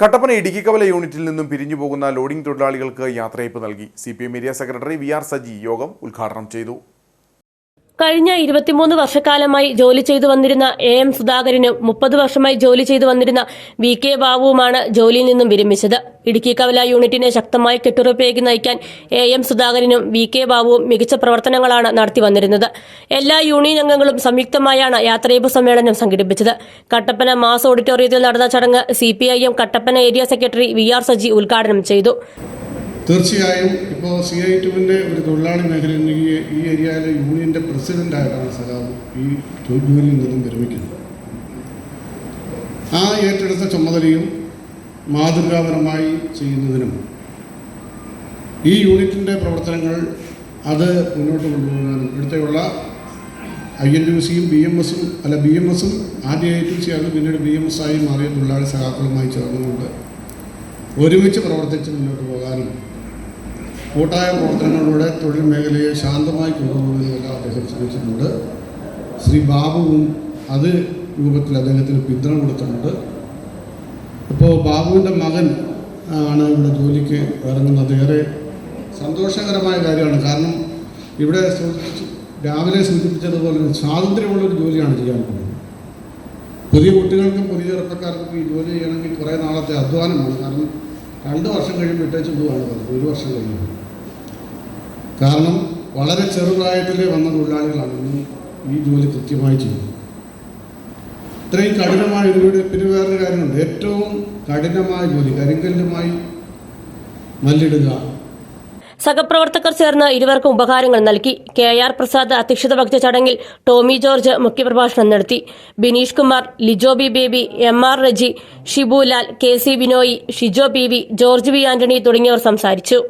കട്ടപ്പന ഇടുക്കി കവല യൂണിറ്റിൽ നിന്നും പിരിഞ്ഞു പോകുന്ന ലോഡിംഗ് തൊഴിലാളികൾക്ക് യാത്രയയപ്പ് നൽകി. C area secretary V R Saji യോഗം ഉദ്ഘാടനം ചെയ്തു. കഴിഞ്ഞ ഇരുപത്തിമൂന്ന് വർഷക്കാലമായി ജോലി ചെയ്തു വന്നിരുന്ന എ എം സുധാകരനും മുപ്പത് വർഷമായി ജോലി ചെയ്തു വന്നിരുന്ന വി കെ ബാബുവുമാണ് ജോലിയിൽ നിന്നും വിരമിച്ചത്. ഇടുക്കി കവല യൂണിറ്റിനെ ശക്തമായി കെട്ടുറപ്പിലേക്ക് നയിക്കാൻ എ എം സുധാകരനും വി കെ ബാബുവും മികച്ച പ്രവർത്തനങ്ങളാണ് നടത്തി വന്നിരുന്നത്. എല്ലാ യൂണിയൻ അംഗങ്ങളും സംയുക്തമായാണ് യാത്രയപ്പ് സമ്മേളനം സംഘടിപ്പിച്ചത്. കട്ടപ്പന മാസ് ഓഡിറ്റോറിയത്തിൽ നടന്ന ചടങ്ങ് C Kattappana area secretary V R Saji ഉദ്ഘാടനം ചെയ്തു. തീർച്ചയായും ഇപ്പോൾ സി ഐ ടുവിന്റെ ഒരു തൊഴിലാളി ഈ ഈ ഏരിയയിലെ യൂണിയന്റെ പ്രസിഡന്റായിട്ടാണ് സഖാവ് ഈ ജോലിയിൽ നിന്നും വിരമിക്കുന്നത്. ആ ഏറ്റെടുത്ത ചുമതലയും മാതൃകാപരമായി ചെയ്യുന്നതിനും ഈ യൂണിറ്റിന്റെ പ്രവർത്തനങ്ങൾ അത് മുന്നോട്ട് കൊണ്ടുപോകാനും ഇവിടുത്തെയുള്ള ഐ എൻ യു സിയും ബി എം എസും അല്ല ബി എം എസും ആദ്യം ഐ ടി സി ആയിരുന്നു പിന്നീട് ബി എം എസ് ആയി മാറിയ തൊഴിലാളി സഹാക്കളുമായി ചേർന്നുകൊണ്ട് ഒരുമിച്ച് പ്രവർത്തിച്ച് മുന്നോട്ട് പോകാനും കൂട്ടായ പ്രവർത്തനങ്ങളിലൂടെ തൊഴിൽ മേഖലയെ ശാന്തമായി കൊണ്ടുപോകുന്നതിനെല്ലാം അദ്ദേഹം ശ്രമിച്ചിട്ടുണ്ട്. ശ്രീ ബാബുവും അത് രൂപത്തിൽ അദ്ദേഹത്തിന് പിന്തുണ കൊടുത്തിട്ടുണ്ട്. ഇപ്പോൾ ബാബുവിന്റെ മകൻ ആണ് ഇവിടെ ജോലിക്ക് ഇറങ്ങുന്നത്. ഏറെ സന്തോഷകരമായ കാര്യമാണ്. കാരണം ഇവിടെ രാവിലെ സൂചിപ്പിച്ചതുപോലെ സ്വാതന്ത്ര്യമുള്ളൊരു ജോലിയാണ് ചെയ്യാൻ പോകുന്നത്. പുതിയ കുട്ടികൾക്കും പുതിയ ചെറുപ്പക്കാർക്കും ഈ ജോലി ചെയ്യണമെങ്കിൽ കുറേ നാളത്തെ അധ്വാനമാണ്. കാരണം രണ്ട് വർഷം കഴിയുമ്പോൾ ഇട്ടേച്ച് പോവാണ് പറഞ്ഞത് ഒരു വർഷം കഴിയുമ്പോൾ കാരണം വളരെ ചെറുപ്രായത്തിലേ വന്ന തൊഴിലാളികളാണ് ഇന്ന് ഈ ജോലി കൃത്യമായി ചെയ്യുന്നത്. ഇത്രയും കഠിനമായ ഇതിലൂടെ പിന്നെ വേറൊരു കാര്യമുണ്ട്. ഏറ്റവും കഠിനമായ ജോലി കരിങ്കല്ലുമായി മല്ലിടുക സഹപ്രവർത്തകർ ചേർന്ന് ഇരുവർക്കും ഉപകാരങ്ങൾ നൽകി. കെ ആർ പ്രസാദ് അധ്യക്ഷത വഹിച്ച ചടങ്ങിൽ ടോമി ജോർജ് മുഖ്യപ്രഭാഷണം നടത്തി. Bineesh Kumar Lijo B Baby M R Reji Shibulal K C Binoy Shijo P V George V Antony തുടങ്ങിയവർ സംസാരിച്ചു.